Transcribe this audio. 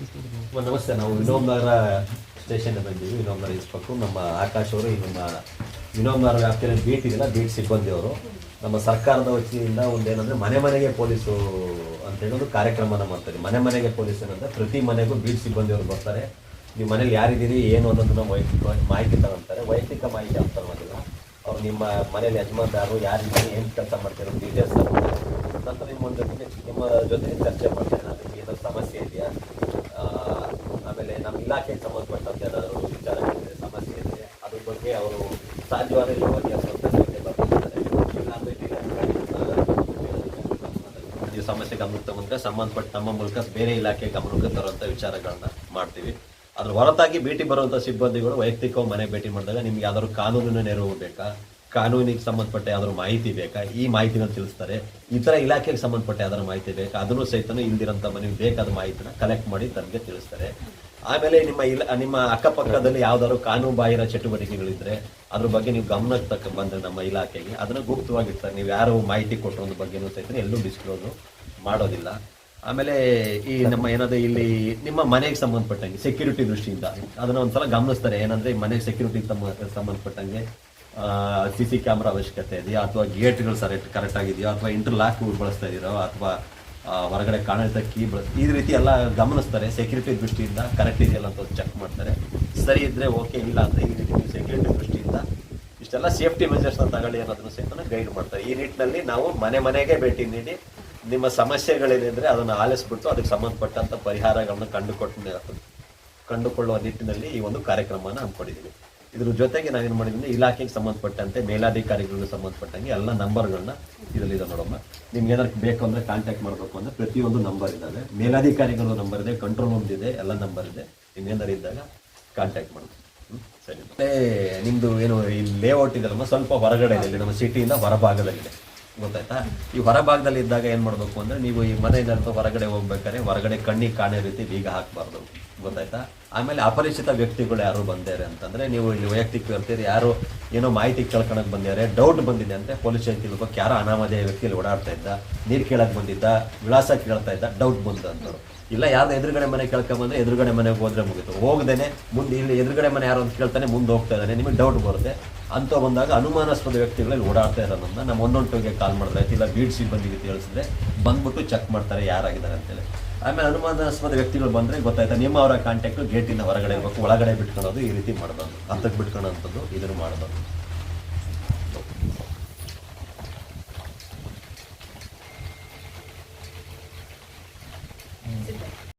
ನಮಸ್ತೆ ನಾವು ವಿನೋಬ್ ನಗರ ಸ್ಟೇಷನ್ ಬಂದಿದ್ದೀವಿ ವಿನೋಬ್ ನಗರ ಇನ್ಸ್ಪೆಕ್ಟ್ರು ನಮ್ಮ ಆಕಾಶ್ ಅವರು ಈ ನಮ್ಮ ವಿನೋಬ್ ನಗರ ವ್ಯಾಪ್ತಿಯಲ್ಲಿ ಬೀಟ್ ಇದೆಯಲ್ಲ ಬೀಟ್ ಸಿಬ್ಬಂದಿ ಅವರು. ನಮ್ಮ ಸರ್ಕಾರದ ವತಿಯಿಂದ ಒಂದೇನಂದ್ರೆ ಮನೆ ಮನೆಗೆ ಪೊಲೀಸು ಅಂತ ಹೇಳಿ ಒಂದು ಕಾರ್ಯಕ್ರಮನ ಮಾಡ್ತಾರೆ. ಮನೆ ಮನೆಗೆ ಪೊಲೀಸ್ ಏನಂದ್ರೆ ಪ್ರತಿ ಮನೆಗೂ ಬೀಟ್ ಸಿಬ್ಬಂದಿಯವರು ಬರ್ತಾರೆ. ನೀವು ಮನೇಲಿ ಯಾರಿದ್ದೀರಿ, ಏನು ಅನ್ನೋದನ್ನ ವೈಯಕ್ತಿಕ ಮಾಹಿತಿ ತಗೊಂತಾರೆ. ವೈಯಕ್ತಿಕ ಮಾಹಿತಿ ಅಂತ ತಗೊಳ್ಳೋದಿಲ್ಲ ಅವ್ರು ನಿಮ್ಮ ಮನೇಲಿ ಯಜಮಾನರು ಯಾರಿದ್ದೀರಿ, ಏನು ಕೆಲಸ ಮಾಡ್ತಾರೆ ಡೀಟೇಲ್ಸ್ ನಂತರ ನಿಮ್ಮ ಒಂದು ನಿಮ್ಮ ಜೊತೆ ಚರ್ಚೆ ಮಾಡ್ತಾರೆ. ಅದಕ್ಕೆ ಸಮಸ್ಯೆ ಇದೆಯಾ? ಇಲಾಖೆಗೆ ಸಂಬಂಧಪಟ್ಟಂತೆ ಏನಾದರೂ ವಿಚಾರಗಳಿದೆ ಸಮಸ್ಯೆ ಇದೆ ಅದ್ರ ಬಗ್ಗೆ ಅವರು ಸಾಧ್ಯವಾದ ಬಗ್ಗೆ ಬರ್ತಿದ್ದಾರೆ ಸಮಸ್ಯೆ ಗಮನಕ್ಕೆ ತಗೊಂಡ್ರೆ ಸಂಬಂಧಪಟ್ಟ ನಮ್ಮ ಮೂಲಕ ಬೇರೆ ಇಲಾಖೆ ಗಮನಕ್ಕೆ ತರುವಂಥ ವಿಚಾರಗಳನ್ನ ಮಾಡ್ತೀವಿ. ಅದ್ರ ಹೊರತಾಗಿ ಭೇಟಿ ಬರುವಂತ ಸಿಬ್ಬಂದಿಗಳು ವೈಯಕ್ತಿಕವಾಗಿ ಮನೆ ಭೇಟಿ ಮಾಡಿದಾಗ ನಿಮ್ಗೆ ಯಾವ್ದಾದ್ರು ಕಾನೂನಿನ ನೆರವು ಬೇಕಾ? ಕಾನೂನಿಗೆ ಸಂಬಂಧಪಟ್ಟ ಯಾವ್ದಾದ್ರು ಮಾಹಿತಿ ಬೇಕಾ? ಈ ಮಾಹಿತಿನ ತಿಳಿಸ್ತಾರೆ. ಇತರ ಇಲಾಖೆಗೆ ಸಂಬಂಧಪಟ್ಟ ಯಾವ್ದಾದ್ರು ಮಾಹಿತಿ ಬೇಕಾ? ಅದನ್ನು ಸಹಿತ ಇಲ್ದಿರಂತ ಮನೆಗೆ ಬೇಕಾದ ಮಾಹಿತಿನ ಕಲೆಕ್ಟ್ ಮಾಡಿ ತನಗೆ ತಿಳಿಸ್ತಾರೆ. ಆಮೇಲೆ ನಿಮ್ಮ ಇಲ್ಲ ನಿಮ್ಮ ಅಕ್ಕಪಕ್ಕದಲ್ಲಿ ಯಾವ್ದಾದ್ರು ಕಾನೂನು ಬಾಹಿರ ಚಟುವಟಿಕೆಗಳಿದ್ರೆ ಅದ್ರ ಬಗ್ಗೆ ನೀವು ಗಮನಕ್ಕೆ ತಕ್ಕ ಬಂದ್ರೆ ನಮ್ಮ ಇಲಾಖೆಗೆ. ಅದನ್ನ ಗುಪ್ತವಾಗಿರ್ತಾರೆ ನೀವು ಯಾರು ಮಾಹಿತಿ ಕೊಟ್ಟರ ಬಗ್ಗೆನೂ ಸಹಿತ ಎಲ್ಲೂ ಡಿಸ್ಕ್ಲೋಸ್ ಮಾಡೋದಿಲ್ಲ. ಆಮೇಲೆ ಈ ನಮ್ಮ ಏನಾದ್ರು ಇಲ್ಲಿ ನಿಮ್ಮ ಮನೆಗೆ ಸಂಬಂಧಪಟ್ಟಂಗೆ ಸೆಕ್ಯೂರಿಟಿ ದೃಷ್ಟಿಯಿಂದ ಅದನ್ನ ಒಂದ್ಸಲ ಗಮನಿಸ್ತಾರೆ. ಏನಂದ್ರೆ ಮನೆಗೆ ಸೆಕ್ಯೂರಿಟಿ ಸಂಬಂಧಪಟ್ಟಂಗೆ ಸಿ ಸಿ ಕ್ಯಾಮ್ರಾ ಅವಶ್ಯಕತೆ ಇದೆಯಾ? ಅಥವಾ ಗೇಟ್ಗಳು ಸರಿ ಕರೆಕ್ಟ್ ಆಗಿದೆಯೋ? ಅಥವಾ ಇಂಟರ್ಲಾಕ್ ಬಳಸ್ತಾ ಇದೀರೋ? ಅಥವಾ ಹೊರಗಡೆ ಕಾಣಿತ ಕೀ ಈ ರೀತಿ ಎಲ್ಲ ಗಮನಿಸ್ತಾರೆ. ಸೆಕ್ಯೂರಿಟಿ ದೃಷ್ಟಿಯಿಂದ ಕರೆಕ್ಟ್ ಇದೆಯಲ್ಲ ಅಂತ ಚೆಕ್ ಮಾಡ್ತಾರೆ. ಸರಿ ಇದ್ರೆ ಓಕೆ ಇಲ್ಲ ಅಂತ ಈ ರೀತಿ ಸೆಕ್ಯೂರಿಟಿ ದೃಷ್ಟಿಯಿಂದ ಇಷ್ಟೆಲ್ಲ ಸೇಫ್ಟಿ ಮೆಜರ್ಸ್ ತಗೊಳ್ಳಿ ಅನ್ನೋದನ್ನು ಸಹಿತ ಗೈಡ್ ಮಾಡ್ತಾರೆ. ಈ ನಿಟ್ಟಿನಲ್ಲಿ ನಾವು ಮನೆ ಮನೆಗೆ ಭೇಟಿ ನೀಡಿ ನಿಮ್ಮ ಸಮಸ್ಯೆಗಳೇನಿದ್ರೆ ಅದನ್ನು ಆಲಿಸ್ಬಿಟ್ಟು ಅದಕ್ಕೆ ಸಂಬಂಧಪಟ್ಟಂತ ಪರಿಹಾರಗಳನ್ನ ಕಂಡುಕೊಟ್ಟು ಕಂಡುಕೊಳ್ಳುವ ನಿಟ್ಟಿನಲ್ಲಿ ಈ ಒಂದು ಕಾರ್ಯಕ್ರಮವನ್ನು ಹಮ್ಮಿಕೊಂಡಿದ್ದೀವಿ. ಇದ್ರ ಜೊತೆಗೆ ನಾವೇನು ಮಾಡಿದ್ವಿ ಇಲಾಖೆಗೆ ಸಂಬಂಧಪಟ್ಟಂತೆ ಮೇಲಾಧಿಕಾರಿಗಳಿಗೆ ಸಂಬಂಧಪಟ್ಟಂಗೆ ಎಲ್ಲ ನಂಬರ್ಗಳನ್ನ ಇದರಲ್ಲಿ ಇದೆ ನೋಡಮ್ಮ. ನಿಮ್ಗೆ ಏನಾದ್ರು ಬೇಕು ಅಂದ್ರೆ ಕಾಂಟ್ಯಾಕ್ಟ್ ಮಾಡಬೇಕು ಅಂದ್ರೆ ಪ್ರತಿಯೊಂದು ನಂಬರ್ ಇದಾವೆ ಮೇಲಾಧಿಕಾರಿಗಳ ನಂಬರ್ ಇದೆ ಕಂಟ್ರೋಲ್ ರೂಮ್ ಇದೆ, ಎಲ್ಲ ನಂಬರ್ ಇದೆ. ನಿಮ್ಗೇನಾದ್ರು ಇದ್ದಾಗ ಕಾಂಟ್ಯಾಕ್ಟ್ ಮಾಡಿ ಸರಿ. ಮತ್ತೆ ನಿಮ್ದು ಏನು ಈ ಲೇಔಟ್ ಇದೆಯಲ್ಲಮ್ಮ? ಸ್ವಲ್ಪ ಹೊರಗಡೆ ಇದೆ ನಮ್ಮ ಸಿಟಿಯಿಂದ ಹೊರಭಾಗದಲ್ಲಿದೆ. ಗೊತ್ತಾಯ್ತಾ? ಈ ಹೊರಭಾಗದಲ್ಲಿ ಇದ್ದಾಗ ಏನ್ ಮಾಡ್ಬೇಕು ಅಂದ್ರೆ ನೀವು ಈ ಮನೆಯಿಂದ ಹೊರಗಡೆ ಹೋಗ್ಬೇಕಾದ್ರೆ ಹೊರಗಡೆ ಕಣ್ಣಿಗೆ ಕಾಣೋ ರೀತಿ ಬೀಗ ಹಾಕ್ಬಾರ್ದು. ಗೊತ್ತಾಯ್ತಾ? ಆಮೇಲೆ ಅಪರಿಚಿತ ವ್ಯಕ್ತಿಗಳು ಯಾರು ಬಂದಿದ್ದಾರೆ ಅಂತಂದ್ರೆ, ನೀವು ಇಲ್ಲಿ ವೈಯಕ್ತಿಕ ಇರ್ತೀರಿ ಯಾರು ಏನೋ ಮಾಹಿತಿ ಕೇಳ್ಕೊಳಕ್ ಬಂದಿದ್ದಾರೆ ಡೌಟ್ ಬಂದಿದೆ ಅಂದ್ರೆ ಪೊಲೀಸ್ ಸ್ಟೇಷನ್ ತಿಳ್ಕೊಕ್ ಯಾರೋ ಅನಾಮಧೇಯ ವ್ಯಕ್ತಿಯಲ್ಲಿ ಓಡಾಡ್ತಾ ಇದ್ದ, ನೀರ್ ಕೇಳಕ್ ಬಂದಿದ್ದ, ವಿಳಾಸ ಕೇಳ್ತಾ ಇದ್ದ ಡೌಟ್ ಬಂದ ಅಂತವ್ರು. ಇಲ್ಲ ಯಾರು ಎದುರುಗಡೆ ಮನೆ ಕೇಳ್ಕೊಂಬಂದ್ರೆ ಎದುರುಗಡೆ ಮನೆಗೆ ಹೋದ್ರೆ ಮುಗಿತು. ಹೋಗದೇನೆ, ಮುಂದೆ ಇಲ್ಲಿ ಎದುರುಗಡೆ ಮನೆ ಯಾರು ಅಂತ ಕೇಳ್ತಾನೆ, ಮುಂದೆ ಹೋಗ್ತಾ ಇದ್ದಾನೆ, ನಿಮಗೆ ಡೌಟ್ ಬರುತ್ತೆ. ಅಂತ ಬಂದಾಗ ಅನುಮಾನಾಸ್ಪದ ವ್ಯಕ್ತಿಗಳಲ್ಲಿ ಓಡಾಡ್ತಾ ಇರೋದನ್ನ ನಮ್ಮ ಒಂದೊಂದು ಟೋಗೆ ಕಾಲ್ ಮಾಡಿದ್ರೆ ಆಯ್ತು, ಇಲ್ಲ ಬೀಡ್ ಸಿಬ್ಬಂದಿಗೆ ತಿಳಿಸಿದ್ರೆ ಬಂದ್ಬಿಟ್ಟು ಚೆಕ್ ಮಾಡ್ತಾರೆ ಯಾರಾಗಿದ್ದಾರೆ ಅಂತೇಳಿ. ಆಮೇಲೆ ಅನುಮಾನಾಸ್ಪದ ವ್ಯಕ್ತಿಗಳು ಬಂದರೆ ಗೊತ್ತಾಯ್ತಾ, ನಿಮ್ಮ ಅವರ ಕಾಂಟ್ಯಾಕ್ಟು ಗೇಟಿಂದ ಹೊರಗಡೆ ಇರಬೇಕು, ಒಳಗಡೆ ಬಿಟ್ಕೊಳೋದು ಈ ರೀತಿ ಮಾಡಬಾರ್ದು ಹತ್ತಕ್ಕೆ ಬಿಟ್ಕೊಳೋಂಥದ್ದು ಇದನ್ನು ಮಾಡಬಾರ್ದು